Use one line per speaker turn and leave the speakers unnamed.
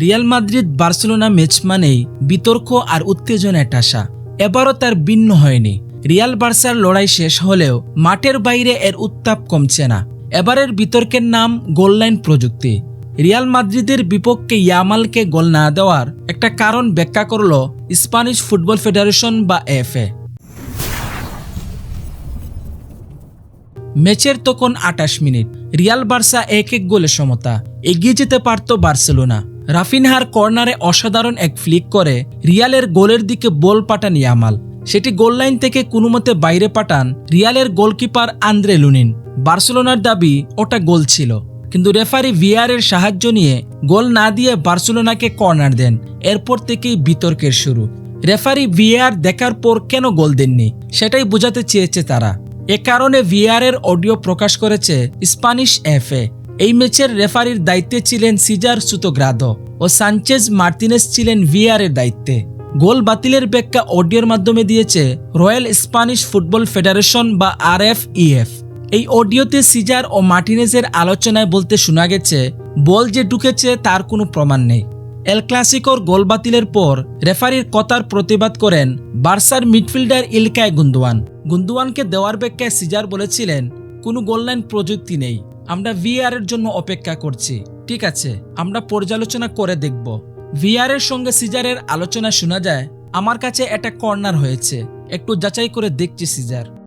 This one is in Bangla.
রিয়াল মাদ্রিদ বার্সেলোনা ম্যাচ মানেই বিতর্ক আর উত্তেজনায় টাসা এবারও তার ভিন্ন হয়নি। রিয়াল বার্সার লড়াই শেষ হলেও মাঠের বাইরে এর উত্তাপ কমছে না। এবারের বিতর্কের নাম গোললাইন প্রযুক্তি। রিয়াল মাদ্রিদের বিপক্ষে ইয়ামালকে গোল না দেওয়ার একটা কারণ ব্যাখ্যা করল স্প্যানিশ ফুটবল ফেডারেশন বা এফএ। ম্যাচের তখন আটাশ মিনিট। রিয়াল বার্সা এক এক গোলে সমতা। এগিয়ে যেতে পারত বার্সেলোনা। রাফিনহার কর্নারে অসাধারণ এক ফ্লিক করে রিয়ালের গোলের দিকে বল পাঠান ইয়ামাল। সেটি গোল লাইন থেকে কোনো মতে বাইরে পাঠান রিয়ালের গোলকিপার আন্দ্রে লুনিন। বার্সেলোনার দাবি, ওটা গোল ছিল। কিন্তু রেফারি ভিআরের সাহায্য নিয়ে গোল না দিয়ে বার্সেলোনাকে কর্নার দেন। এরপর থেকেই বিতর্কের শুরু। রেফারি ভিআর দেখার পর কেন গোল দেননি? সেটাই বোঝাতে চেয়েছে তারা। এ কারণে ভিআর এর অডিও প্রকাশ করেছে স্প্যানিশ এফএ। এই ম্যাচের রেফারির দায়িত্বে ছিলেন সিজার সুতোগ্রাদো ও সানচেজ মার্তিনেস ছিলেন ভিআর এর দায়িত্বে। গোল বাতিলের ব্যাখ্যা অডিওর মাধ্যমে দিয়েছে রয়্যাল স্প্যানিশ ফুটবল ফেডারেশন বা আর এই অডিওতে সিজার ও মার্টিনেজের আলোচনায় বলতে শোনা গেছে, বল যে ঢুকেছে তার কোনো প্রমাণ নেই। এল ক্লাসিকোর গোল বাতিলের পর রেফারির কথার প্রতিবাদ করেন বার্সার মিডফিল্ডার ইলকায় গুন্দুয়ান। গুন্দুয়ানকে দেওয়ার ব্যাখ্যায় সিজার বলেছিলেন, কোনো গোললাইন প্রযুক্তি নেই। আমরা ভিআর এর জন্য অপেক্ষা করছি। ঠিক আছে, আমরা পর্যালোচনা করে দেখব। ভিআর এর সঙ্গে সিজারের আলোচনা শোনা যায়। আমার কাছে একটা কর্নার হয়েছে। একটু যাচাই করে দেখছি সিজার।